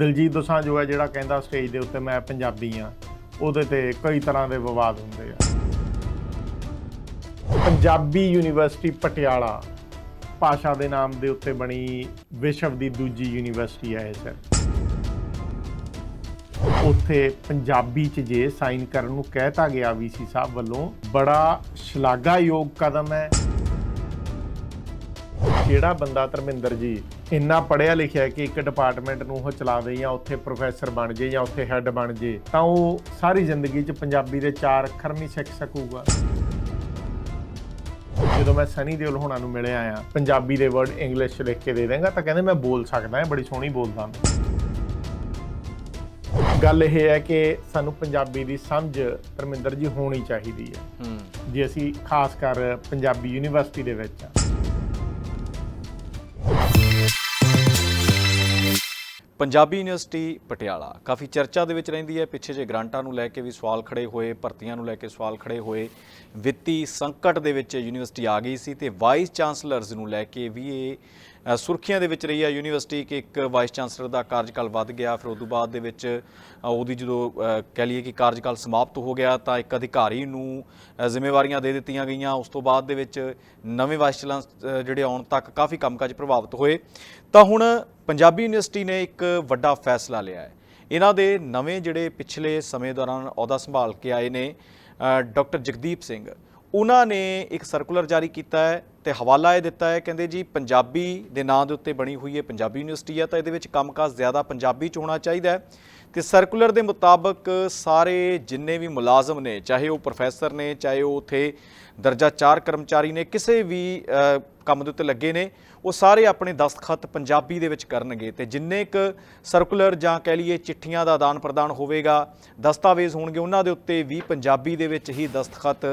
ਦਿਲਜੀਤ ਦੋਸਾਂਝ ਜੋ ਹੈ, ਜਿਹੜਾ ਕਹਿੰਦਾ ਸਟੇਜ ਦੇ ਉੱਤੇ ਮੈਂ ਪੰਜਾਬੀ ਆ ਉਹਦੇ ਤੇ ਕਈ ਤਰ੍ਹਾਂ ਦੇ ਵਿਵਾਦ ਹੁੰਦੇ ਆ। ਪੰਜਾਬੀ ਯੂਨੀਵਰਸਿਟੀ ਪਟਿਆਲਾ ਭਾਸ਼ਾ ਦੇ ਨਾਮ ਦੇ ਉੱਤੇ ਬਣੀ ਵਿਸ਼ਵ ਦੀ ਦੂਜੀ ਯੂਨੀਵਰਸਿਟੀ ਹੈ ਇਹ, ਸਰ। ਉੱਥੇ ਪੰਜਾਬੀ ਚ ਜੇ ਸਾਈਨ ਕਰਨ ਨੂੰ ਕਹਿਤਾ ਗਿਆ ਵੀਸੀ ਸਾਹਿਬ ਵੱਲੋਂ, ਬੜਾ ਸ਼ਲਾਘਾਯੋਗ ਕਦਮ ਹੈ। ਜਿਹੜਾ ਬੰਦਾ ਧਰਮਿੰਦਰ ਜੀ ਇੰਨਾ ਪੜਿਆ ਲਿਖਿਆ ਹੈ ਕਿ ਇੱਕ ਡਿਪਾਰਟਮੈਂਟ ਨੂੰ ਉਹ ਚਲਾ ਦੇ ਜਾਂ ਉੱਥੇ ਪ੍ਰੋਫੈਸਰ ਬਣ ਜੇ ਜਾਂ ਉੱਥੇ ਹੈੱਡ ਬਣ ਜੇ ਤਾਂ ਉਹ ਸਾਰੀ ਜ਼ਿੰਦਗੀ 'ਚ ਪੰਜਾਬੀ ਦੇ ਚਾਰ ਅੱਖਰ ਨਹੀਂ ਸਿੱਖ ਸਕੂਗਾ। ਜਦੋਂ ਮੈਂ ਸਨੀ ਦਿਓਲ ਹੋਣਾ ਨੂੰ ਮਿਲਿਆ ਆ ਪੰਜਾਬੀ ਦੇ ਵਰਡ ਇੰਗਲਿਸ਼ 'ਚ ਲਿਖ ਕੇ ਦੇ ਦੇਂਗਾ ਤਾਂ ਕਹਿੰਦੇ ਮੈਂ ਬੋਲ ਸਕਦਾ ਹਾਂ ਬੜੀ ਸੋਹਣੀ ਬੋਲਦਾ ਮੈਂ। ਗੱਲ ਇਹ ਹੈ ਕਿ ਸਾਨੂੰ ਪੰਜਾਬੀ ਦੀ ਸਮਝ ਧਰਮਿੰਦਰ ਜੀ ਹੋਣੀ ਚਾਹੀਦੀ ਹੈ। ਹੂੰ। ਜੇ ਅਸੀਂ ਖਾਸ ਕਰ ਪੰਜਾਬੀ ਯੂਨੀਵਰਸਿਟੀ ਦੇ ਵਿੱਚ ਆ ਪੰਜਾਬੀ ਯੂਨੀਵਰਸਿਟੀ ਪਟਿਆਲਾ। ਕਾਫੀ ਚਰਚਾ ਦੇ ਵਿੱਚ ਰਹਿੰਦੀ ਹੈ। ਪਿੱਛੇ ਜੇ ਗ੍ਰਾਂਟਾਂ ਨੂੰ ਲੈ ਕੇ ਵੀ ਸਵਾਲ ਖੜੇ ਹੋਏ, ਭਰਤੀਆਂ ਨੂੰ ਲੈ ਕੇ ਸਵਾਲ ਖੜੇ ਹੋਏ। ਵਿੱਤੀ ਸੰਕਟ ਦੇ ਵਿੱਚ ਯੂਨੀਵਰਸਿਟੀ ਆ ਗਈ ਸੀ ਤੇ ਵਾਈਸ ਚਾਂਸਲਰਸ ਨੂੰ ਲੈ ਕੇ ਵੀ ਇਹ ਸੁਰਖੀਆਂ ਦੇ ਵਿੱਚ ਰਹੀ ਹੈ ਯੂਨੀਵਰਸਿਟੀ ਕਿ ਇੱਕ ਵਾਈਸ ਚਾਂਸਲਰ ਦਾ ਕਾਰਜਕਾਲ ਵੱਧ ਗਿਆ। ਫਿਰ ਉਸ ਤੋਂ ਬਾਅਦ ਦੇ ਵਿੱਚ ਉਹਦੀ ਜਦੋਂ ਕਹਿ ਲਈਏ ਕਿ ਕਾਰਜਕਾਲ ਸਮਾਪਤ ਹੋ ਗਿਆ ਤਾਂ ਇੱਕ ਅਧਿਕਾਰੀ ਨੂੰ ਜ਼ਿੰਮੇਵਾਰੀਆਂ ਦੇ ਦਿੱਤੀਆਂ ਗਈਆਂ। ਉਸ ਤੋਂ ਬਾਅਦ ਦੇ ਵਿੱਚ ਨਵੇਂ ਵਾਈਸ ਚਾਂਸਲਰ ਜਿਹੜੇ ਆਉਣ ਤੱਕ ਕਾਫੀ ਕੰਮਕਾਜ ਪ੍ਰਭਾਵਿਤ ਹੋਏ। ਤਾਂ ਹੁਣ ਪੰਜਾਬੀ ਯੂਨੀਵਰਸਿਟੀ ਨੇ ਇੱਕ ਵੱਡਾ ਫੈਸਲਾ ਲਿਆ ਹੈ। ਇਹਨਾਂ ਦੇ ਨਵੇਂ ਜਿਹੜੇ ਪਿਛਲੇ ਸਮੇਂ ਦੌਰਾਨ ਅਹੁਦਾ ਸੰਭਾਲ ਕੇ ਆਏ ਨੇ ਅ, ਡਾਕਟਰ ਜਗਦੀਪ ਸਿੰਘ। ਉਹਨਾਂ ਨੇ ਇੱਕ ਸਰਕੂਲਰ ਜਾਰੀ ਕੀਤਾ ਹੈ ਤੇ ਹਵਾਲਾ ਇਹ ਦਿੱਤਾ ਹੈ ਕਹਿੰਦੇ ਜੀ ਪੰਜਾਬੀ ਦੇ ਨਾਂ ਦੇ ਉੱਤੇ ਬਣੀ ਹੋਈ ਹੈ ਪੰਜਾਬੀ ਯੂਨੀਵਰਸਿਟੀ ਹੈ ਤਾਂ ਇਹਦੇ ਵਿੱਚ ਕੰਮਕਾਜ ਜ਼ਿਆਦਾ ਪੰਜਾਬੀ ਚ ਹੋਣਾ ਚਾਹੀਦਾ ਹੈ। ਤੇ ਸਰਕੂਲਰ ਦੇ ਮੁਤਾਬਕ ਸਾਰੇ ਜਿੰਨੇ ਵੀ ਮੁਲਾਜ਼ਮ ਨੇ ਚਾਹੇ ਉਹ ਪ੍ਰੋਫੈਸਰ ਨੇ ਚਾਹੇ ਉਹ ਉਥੇ ਦਰਜਾ 4 ਕਰਮਚਾਰੀ ਨੇ ਕਿਸੇ ਵੀ ਕੰਮ ਦੇ ਉੱਤੇ ਲੱਗੇ ਨੇ, ਉਹ ਸਾਰੇ ਆਪਣੇ ਦਸਤਖਤ ਪੰਜਾਬੀ ਦੇ ਵਿੱਚ ਕਰਨਗੇ ਤੇ ਜਿੰਨੇ ਕ ਸਰਕੂਲਰ ਜਾਂ ਕਹਿ ਲਈਏ ਚਿੱਠੀਆਂ ਦਾ ਆਦਾਨ ਪ੍ਰਦਾਨ ਹੋਵੇਗਾ, ਦਸਤਾਵੇਜ਼ ਹੋਣਗੇ, ਉਹਨਾਂ ਦੇ ਉੱਤੇ ਵੀ ਪੰਜਾਬੀ ਦੇ ਵਿੱਚ ਹੀ ਦਸਤਖਤ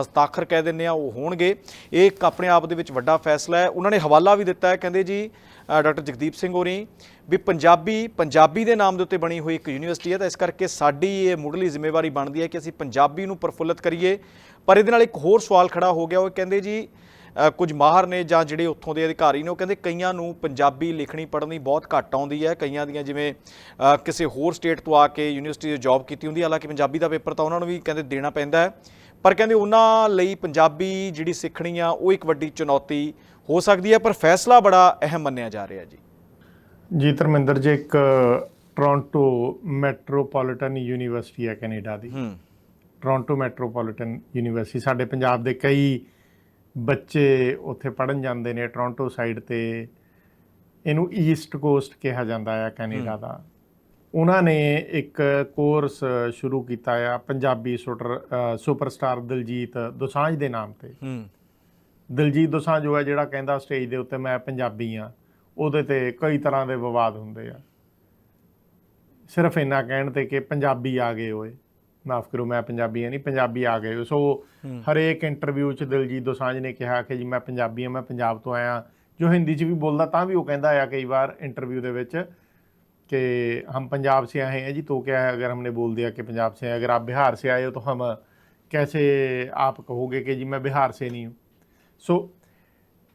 ਹਸਤਾਖਰ ਕਹਿ ਦਿੰਦੇ ਆ, ਉਹ ਹੋਣਗੇ। ਇਹ ਇੱਕ ਆਪਣੇ ਆਪ ਦੇ ਵਿੱਚ ਵੱਡਾ ਫੈਸਲਾ ਹੈ। ਉਹਨਾਂ ਨੇ ਹਵਾਲਾ ਵੀ ਦਿੱਤਾ ਹੈ, ਕਹਿੰਦੇ ਜੀ ਡਾਕਟਰ ਜਗਦੀਪ ਸਿੰਘ ਹੋਰੀ, ਵੀ ਪੰਜਾਬੀ ਪੰਜਾਬੀ ਦੇ ਨਾਮ ਦੇ ਉੱਤੇ ਬਣੀ ਹੋਈ ਇੱਕ ਯੂਨੀਵਰਸਿਟੀ ਹੈ, ਤਾਂ ਇਸ ਕਰਕੇ ਸਾਡੀ ਇਹ ਮੁੱਢਲੀ ਜ਼ਿੰਮੇਵਾਰੀ ਬਣਦੀ ਹੈ ਕਿ ਅਸੀਂ ਪੰਜਾਬੀ ਨੂੰ ਪ੍ਰਫੁੱਲਤ ਕਰੀਏ। ਪਰ ਇਹਦੇ ਨਾਲ ਇੱਕ ਹੋਰ ਸਵਾਲ ਖੜਾ ਹੋ ਗਿਆ, ਉਹ ਕਹਿੰਦੇ ਜੀ ਕੁਝ ਮਾਹਰ ਨੇ ਜਾਂ ਜਿਹੜੇ ਉੱਥੋਂ ਦੇ ਅਧਿਕਾਰੀ ਨੇ ਉਹ ਕਹਿੰਦੇ ਕਈਆਂ ਨੂੰ ਪੰਜਾਬੀ ਲਿਖਣੀ ਪੜ੍ਹਨੀ ਬਹੁਤ ਘੱਟ ਆਉਂਦੀ ਹੈ। ਕਈਆਂ ਦੀਆਂ ਜਿਵੇਂ ਕਿਸੇ ਹੋਰ ਸਟੇਟ ਤੋਂ ਆ ਕੇ ਯੂਨੀਵਰਸਿਟੀ 'ਚ ਜੌਬ ਕੀਤੀ ਹੁੰਦੀ ਹੈ ਹਾਲਾਂਕਿ ਪੰਜਾਬੀ ਦਾ ਪੇਪਰ ਤਾਂ ਉਹਨਾਂ ਨੂੰ ਵੀ ਕਹਿੰਦੇ ਦੇਣਾ ਪੈਂਦਾ ਹੈ। ਪਰ ਕਹਿੰਦੇ ਉਹਨਾਂ ਲਈ ਪੰਜਾਬੀ ਜਿਹੜੀ ਸਿੱਖਣੀ ਆ ਉਹ ਇੱਕ ਵੱਡੀ ਚੁਣੌਤੀ ਹੋ ਸਕਦੀ ਹੈ ਪਰ ਫੈਸਲਾ ਬੜਾ ਅਹਿਮ ਮੰਨਿਆ ਜਾ ਰਿਹਾ ਜੀ। ਜੀ ਧਰਮਿੰਦਰ ਜੀ ਇੱਕ ਟੋਰਾਂਟੋ ਮੈਟਰੋਪੋਲੀਟਨ ਯੂਨੀਵਰਸਿਟੀ ਹੈ ਕੈਨੇਡਾ ਦੀ। ਟੋਰਾਂਟੋ ਮੈਟਰੋਪੋਲੀਟਨ ਯੂਨੀਵਰਸਿਟੀ ਸਾਡੇ ਪੰਜਾਬ ਦੇ ਕਈ ਬੱਚੇ ਉੱਥੇ ਪੜਨ ਜਾਂਦੇ ਨੇ ਟੋਰਾਂਟੋ ਸਾਈਡ ਤੇ। ਇਹਨੂੰ ਈਸਟ ਕੋਸਟ ਕਿਹਾ ਜਾਂਦਾ ਹੈ ਕੈਨੇਡਾ ਦਾ। ਉਹਨਾਂ ਨੇ ਇੱਕ ਕੋਰਸ ਸ਼ੁਰੂ ਕੀਤਾ ਆ ਪੰਜਾਬੀ ਸੁਟਰ ਸੁਪਰਸਟਾਰ ਦਿਲਜੀਤ ਦੋਸਾਂਝ ਦੇ ਨਾਮ ਤੇ। ਹੂੰ। ਦਿਲਜੀਤ ਦੋਸਾਂਝ ਜੋ ਹੈ ਜਿਹੜਾ ਕਹਿੰਦਾ ਸਟੇਜ ਦੇ ਉੱਤੇ ਮੈਂ ਪੰਜਾਬੀ ਆ। ਉਹਦੇ ਤੇ ਕਈ ਤਰ੍ਹਾਂ ਦੇ ਵਿਵਾਦ ਹੁੰਦੇ ਆ। ਸਿਰਫ ਇੰਨਾ ਕਹਿਣ ਤੇ ਕਿ ਪੰਜਾਬੀ ਆ ਗਏ ਓਏ। ਮਾਫ ਕਰੋ ਮੈਂ ਪੰਜਾਬੀ ਆ ਨਹੀਂ ਪੰਜਾਬੀ ਆ ਗਏ ਸੋ ਹਰੇਕ ਇੰਟਰਵਿਊ 'ਚ ਦਿਲਜੀਤ ਦੋਸਾਂਝ ਨੇ ਕਿਹਾ ਕਿ ਜੀ ਮੈਂ ਪੰਜਾਬੀ ਆ ਮੈਂ ਪੰਜਾਬ ਤੋਂ ਆਇਆ ਜੋ ਹਿੰਦੀ 'ਚ ਵੀ ਬੋਲਦਾ ਤਾਂ ਵੀ ਉਹ ਕਹਿੰਦਾ ਆ ਕਈ ਵਾਰ ਇੰਟਰਵਿਊ ਦੇ ਵਿੱਚ कि हम पंजाब से आए हैं जी तो क्या है अगर हमने बोल दिया कि पंजाब से हैं अगर आप बिहार से आए हो तो हम कैसे आप कहोगे कि जी मैं बिहार से नहीं हूँ सो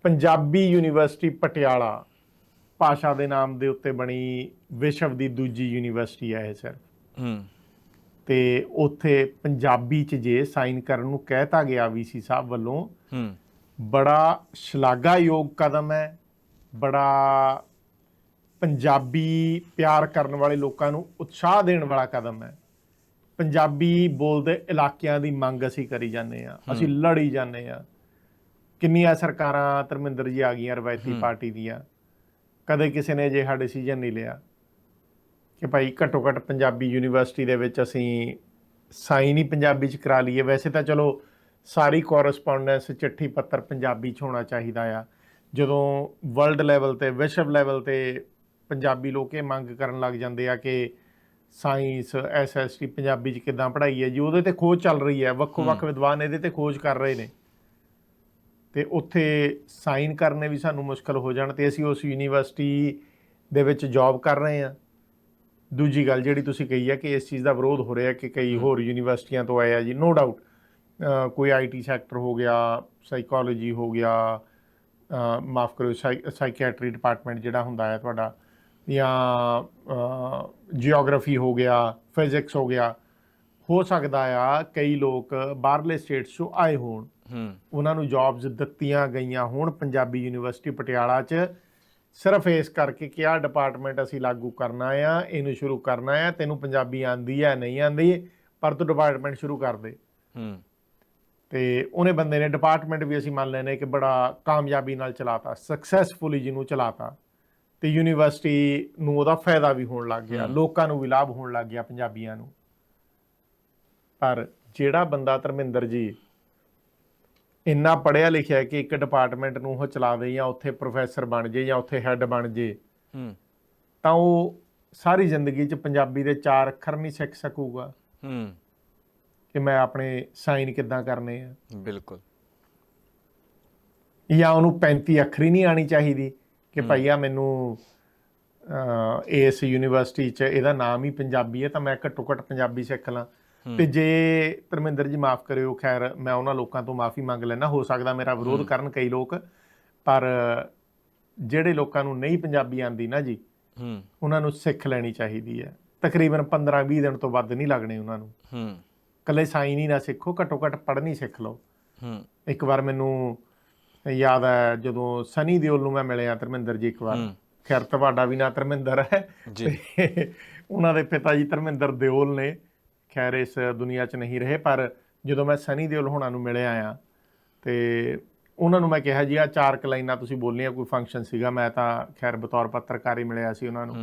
ਪੰਜਾਬੀ ਯੂਨੀਵਰਸਿਟੀ ਪਟਿਆਲਾ ਭਾਸ਼ਾ ਦੇ ਨਾਮ ਦੇ ਉੱਤੇ ਬਣੀ ਵਿਸ਼ਵ ਦੀ ਦੂਜੀ ਯੂਨੀਵਰਸਿਟੀ ਹੈ ਇਹ ਸਰ ਹੂੰ ਤੇ ਉੱਥੇ ਪੰਜਾਬੀ ਚ ਜੇ ਸਾਈਨ ਕਰਨ ਨੂੰ ਕਹਿਤਾ ਗਿਆ ਵੀਸੀ ਸਾਹਿਬ ਵੱਲੋਂ। ਹੂੰ। ਬੜਾ ਸ਼ਲਾਘਾਯੋਗ ਕਦਮ ਹੈ। ਬੜਾ ਪੰਜਾਬੀ ਪਿਆਰ ਕਰਨ ਵਾਲੇ ਲੋਕਾਂ ਨੂੰ ਉਤਸ਼ਾਹ ਦੇਣ ਵਾਲਾ ਕਦਮ ਹੈ। ਪੰਜਾਬੀ ਬੋਲਦੇ ਇਲਾਕਿਆਂ ਦੀ ਮੰਗ ਅਸੀਂ ਕਰੀ ਜਾਂਦੇ ਆ ਅਸੀਂ ਲੜੀ ਜਾਂਦੇ ਆ ਕਿੰਨੀਆਂ ਸਰਕਾਰਾਂ ਧਰਮਿੰਦਰ ਜੀ ਆ ਗਈਆਂ ਰਵਾਇਤੀ ਪਾਰਟੀ ਦੀਆਂ। ਕਦੇ ਕਿਸੇ ਨੇ ਅਜਿਹਾ ਡਿਸੀਜਨ ਨਹੀਂ ਲਿਆ। ਕਿ ਭਾਈ ਘੱਟੋ ਘੱਟ ਪੰਜਾਬੀ ਯੂਨੀਵਰਸਿਟੀ ਦੇ ਵਿੱਚ ਅਸੀਂ ਸਾਈਨ ਹੀ ਪੰਜਾਬੀ ਚ ਕਰਾ ਲਈਏ। ਵੈਸੇ ਤਾਂ ਚਲੋ ਸਾਰੀ ਕੋਰਸਪੋਂਡੈਂਸ ਚਿੱਠੀ ਪੱਤਰ ਪੰਜਾਬੀ ਚ ਹੋਣਾ ਚਾਹੀਦਾ ਆ। ਜਦੋਂ ਵਰਲਡ ਲੈਵਲ ਤੇ ਵਿਸ਼ਵ ਲੈਵਲ ਤੇ ਪੰਜਾਬੀ ਲੋਕ ਇਹ ਮੰਗ ਕਰਨ ਲੱਗ ਜਾਂਦੇ ਆ ਕਿ ਸਾਇੰਸ ਐਸਐਸਟੀ ਪੰਜਾਬੀ ਚ ਕਿਦਾਂ ਪੜ੍ਹਾਈ ਹੈ ਜੀ ਉਹਦੇ ਤੇ ਖੋਜ ਚੱਲ ਰਹੀ ਹੈ। ਵੱਖੋ ਵੱਖ ਵਿਦਵਾਨ ਇਹਦੇ ਤੇ ਖੋਜ ਕਰ ਰਹੇ ਨੇ। ਤੇ ਉੱਥੇ ਸਾਈਨ ਕਰਨੇ ਵੀ ਸਾਨੂੰ ਮੁਸ਼ਕਲ ਹੋ ਜਾਣ ਤੇ ਅਸੀਂ ਉਸ ਯੂਨੀਵਰਸਿਟੀ ਦੇ ਵਿੱਚ ਜੌਬ ਕਰ ਰਹੇ ਹਾਂ। ਦੂਜੀ ਗੱਲ ਜਿਹੜੀ ਤੁਸੀਂ ਕਹੀ ਹੈ ਕਿ ਇਸ ਚੀਜ਼ ਦਾ ਵਿਰੋਧ ਹੋ ਰਿਹਾ ਕਿ ਕਈ ਹੋਰ ਯੂਨੀਵਰਸਿਟੀਆਂ ਤੋਂ ਆਏ ਆ ਜੀ ਨੋ ਡਾਊਟ ਕੋਈ ਆਈਟੀ ਸੈਕਟਰ ਹੋ ਗਿਆ ਸਾਈਕੋਲੋਜੀ ਹੋ ਗਿਆ ਮਾਫ ਕਰੋ ਸਾਈਕੈਟਰੀ ਡਿਪਾਰਟਮੈਂਟ ਜਿਹੜਾ ਹੁੰਦਾ ਹੈ ਤੁਹਾਡਾ ਜਾਂ ਜੀਓਗ੍ਰਾਫੀ ਹੋ ਗਿਆ ਫਿਜ਼ਿਕਸ ਹੋ ਗਿਆ ਹੋ ਸਕਦਾ ਆ ਕਈ ਲੋਕ ਬਾਹਰਲੇ ਸਟੇਟਸ 'ਚੋਂ ਆਏ ਹੋਣ। ਹੂੰ ਉਹਨਾਂ ਨੂੰ ਜੌਬਸ ਦਿੱਤੀਆਂ ਗਈਆਂ ਹੋਣ ਪੰਜਾਬੀ ਯੂਨੀਵਰਸਿਟੀ ਪਟਿਆਲਾ 'ਚ ਸਿਰਫ ਇਸ ਕਰਕੇ ਕਿ ਆਹ ਡਿਪਾਰਟਮੈਂਟ ਅਸੀਂ ਲਾਗੂ ਕਰਨਾ ਆ ਇਹਨੂੰ ਸ਼ੁਰੂ ਕਰਨਾ ਆ ਤੈਨੂੰ ਪੰਜਾਬੀ ਆਂਦੀ ਆ ਨਹੀਂ ਆਂਦੀ ਪਰ ਤੂੰ ਡਿਪਾਰਟਮੈਂਟ ਸ਼ੁਰੂ ਕਰ ਦੇ। ਹੂੰ। ਤੇ ਉਹਨੇ ਬੰਦੇ ਨੇ ਡਿਪਾਰਟਮੈਂਟ ਵੀ ਅਸੀਂ ਮੰਨ ਲੈਨੇ ਕਿ ਬੜਾ ਕਾਮਯਾਬੀ ਨਾਲ ਚਲਾਤਾ ਸਕਸੈਸਫੁਲੀ ਜਿਹਨੂੰ ਚਲਾਤਾ ਤੇ ਯੂਨੀਵਰਸਿਟੀ ਨੂੰ ਉਹਦਾ ਫਾਇਦਾ ਵੀ ਹੋਣ ਲੱਗ ਗਿਆ ਲੋਕਾਂ ਨੂੰ ਵੀ ਲਾਭ ਹੋਣ ਲੱਗ ਗਿਆ ਪੰਜਾਬੀਆਂ ਨੂੰ। ਪਰ ਜਿਹੜਾ ਬੰਦਾ ਧਰਮਿੰਦਰ ਜੀ ਇੰਨਾ ਪੜਿਆ ਲਿਖਿਆ ਕਿ ਇੱਕ ਡਿਪਾਰਟਮੈਂਟ ਨੂੰ ਉਹ ਚਲਾ ਦੇ ਜਾਂ ਉੱਥੇ ਪ੍ਰੋਫੈਸਰ ਬਣ ਜੇ ਜਾਂ ਉੱਥੇ ਹੈੱਡ ਬਣ ਜੇ ਹੂੰ। ਤਾਂ ਉਹ ਸਾਰੀ ਜ਼ਿੰਦਗੀ 'ਚ ਪੰਜਾਬੀ ਦੇ ਚਾਰ ਅੱਖਰ ਨਹੀਂ ਸਿੱਖ ਸਕੂਗਾ। ਹੂੰ। ਕਿ ਮੈਂ ਆਪਣੇ ਸਾਈਨ ਕਿੱਦਾਂ ਕਰਨੇ ਆ। ਬਿਲਕੁਲ। ਜਾਂ ਉਹਨੂੰ 35 ਅੱਖਰੀ ਨਹੀਂ ਆਣੀ ਚਾਹੀਦੀ ਕਿ ਭਈਆ ਮੈਨੂੰ ਇਸ ਯੂਨੀਵਰਸਿਟੀ 'ਚ ਇਹਦਾ ਨਾਮ ਹੀ ਪੰਜਾਬੀ ਹੈ ਤਾਂ ਮੈਂ ਘੱਟੋ ਘੱਟ ਪੰਜਾਬੀ ਸਿੱਖ ਲਾਂ। ਤੇ ਜੇ ਧਰਮਿੰਦਰ ਜੀ ਮਾਫ ਕਰਿਓ ਖੈਰ ਮੈਂ ਉਹਨਾਂ ਲੋਕਾਂ ਤੋਂ ਮਾਫੀ ਮੰਗ ਲੈਣਾ ਹੋ ਸਕਦਾ ਮੇਰਾ ਵਿਰੋਧ ਕਰਨ ਕਈ ਲੋਕ ਪਰ ਜਿਹੜੇ ਲੋਕਾਂ ਨੂੰ ਨਹੀਂ ਪੰਜਾਬੀ ਆਂਦੀ ਨਾ ਜੀ ਹੂੰ। ਉਹਨਾਂ ਨੂੰ ਸਿੱਖ ਲੈਣੀ ਚਾਹੀਦੀ ਹੈ। ਤਕਰੀਬਨ 15-20 ਦਿਨ ਤੋਂ ਵੱਧ ਨਹੀਂ ਲੱਗਣੇ ਉਹਨਾਂ ਨੂੰ। ਹੂੰ। ਕੱਲੇ ਸਾਈਨ ਹੀ ਨਾ ਸਿੱਖੋ ਘੱਟੋ ਘੱਟ ਪੜ੍ਹਨੀ ਸਿੱਖ ਲਓ। ਹੂੰ। ਇੱਕ ਵਾਰ ਮੈਨੂੰ ਯਾਦ ਹੈ ਜਦੋਂ ਸਨੀ ਦਿਓਲ ਨੂੰ ਮੈਂ ਮਿਲਿਆ ਧਰਮਿੰਦਰ ਜੀ ਇੱਕ ਵਾਰ। ਖੈਰ ਤੁਹਾਡਾ ਵੀ ਨਾਂ ਧਰਮਿੰਦਰ ਹੈ। ਜੀ। ਉਹਨਾਂ ਦੇ ਪਿਤਾ ਜੀ ਧਰਮਿੰਦਰ ਦਿਓਲ ਨੇ। ਖੈਰ ਇਸ ਦੁਨੀਆ 'ਚ ਨਹੀਂ ਰਹੇ ਪਰ ਜਦੋਂ ਮੈਂ ਸਨੀ ਦਿਓਲ ਹੋਣਾ ਨੂੰ ਮਿਲਿਆ ਆ ਤੇ ਉਹਨਾਂ ਨੂੰ ਮੈਂ ਕਿਹਾ ਜੀ ਆ ਚਾਰ ਕੁ ਲਾਈਨਾਂ ਤੁਸੀਂ ਬੋਲੀਆਂ ਕੋਈ ਫੰਕਸ਼ਨ ਸੀਗਾ ਮੈਂ ਤਾਂ ਖੈਰ ਬਤੌਰ ਪੱਤਰਕਾਰ ਹੀ ਮਿਲਿਆ ਸੀ ਉਹਨਾਂ ਨੂੰ।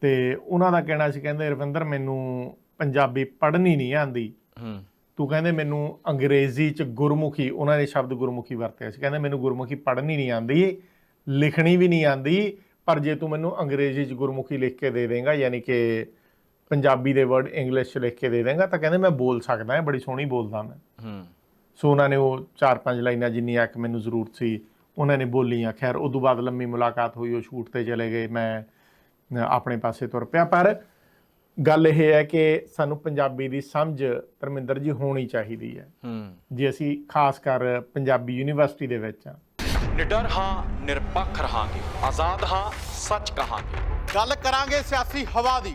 ਤੇ ਉਹਨਾਂ ਦਾ ਕਹਿਣਾ ਸੀ ਕਹਿੰਦੇ ਰਵਿੰਦਰ ਮੈਨੂੰ ਪੰਜਾਬੀ ਪੜ੍ਹਨੀ ਨਹੀਂ ਆਂਦੀ ਹੂੰ। ਤੂੰ ਕਹਿੰਦੇ ਮੈਨੂੰ ਅੰਗਰੇਜ਼ੀ ਚ ਗੁਰਮੁਖੀ ਉਹਨਾਂ ਨੇ ਸ਼ਬਦ ਗੁਰਮੁਖੀ ਵਰਤਿਆ ਸੀ। ਕਹਿੰਦੇ ਮੈਨੂੰ ਗੁਰਮੁਖੀ ਪੜ੍ਹਨੀ ਨਹੀਂ ਆਂਦੀ ਲਿਖਣੀ ਵੀ ਨਹੀਂ ਆਂਦੀ ਪਰ ਜੇ ਤੂੰ ਮੈਨੂੰ ਅੰਗਰੇਜ਼ੀ ਚ ਗੁਰਮੁਖੀ ਲਿਖ ਕੇ ਦੇ ਦੇਂਗਾ ਯਾਨੀ ਕਿ ਪੰਜਾਬੀ ਦੇ ਵਰਡ ਇੰਗਲਿਸ਼ ਚ ਲਿਖ ਕੇ ਦੇ ਦੇਂਗਾ ਤਾਂ ਕਹਿੰਦੇ ਮੈਂ ਬੋਲ ਸਕਦਾ ਹਾਂ ਬੜੀ ਸੋਹਣੀ ਬੋਲਦਾ ਮੈਂ। ਹੂੰ। ਸੋ ਉਹਨਾਂ ਨੇ ਉਹ ਚਾਰ ਪੰਜ ਲਾਈਨਾਂ ਜਿੰਨੀਆਂ ਕਿ ਮੈਨੂੰ ਜ਼ਰੂਰਤ ਸੀ ਉਹਨਾਂ ਨੇ ਬੋਲੀਆਂ। ਖੈਰ ਉਦੋਂ ਬਾਅਦ ਲੰਮੀ ਮੁਲਾਕਾਤ ਹੋਈ ਉਹ ਸ਼ੂਟ ਤੇ ਚਲੇ ਗਏ ਮੈਂ ਆਪਣੇ ਪਾਸੇ ਤੁਰ ਪਿਆ। ਪਰ ਗੱਲ ਇਹ ਹੈ ਕਿ ਸਾਨੂੰ ਪੰਜਾਬੀ ਦੀ ਸਮਝ ਧਰਮਿੰਦਰ ਜੀ ਹੋਣੀ ਚਾਹੀਦੀ ਹੈ। ਹੂੰ। ਜੇ ਅਸੀਂ ਖਾਸ ਕਰ ਪੰਜਾਬੀ ਯੂਨੀਵਰਸਿਟੀ ਦੇ ਵਿੱਚ ਆ ਨਿਡਰ ਹਾਂ ਨਿਰਪੱਖ ਰਹਾਂਗੇ। ਆਜ਼ਾਦ ਹਾਂ ਸੱਚ ਕਹਾਂਗੇ। ਗੱਲ ਕਰਾਂਗੇ ਸਿਆਸੀ ਹਵਾ ਦੀ।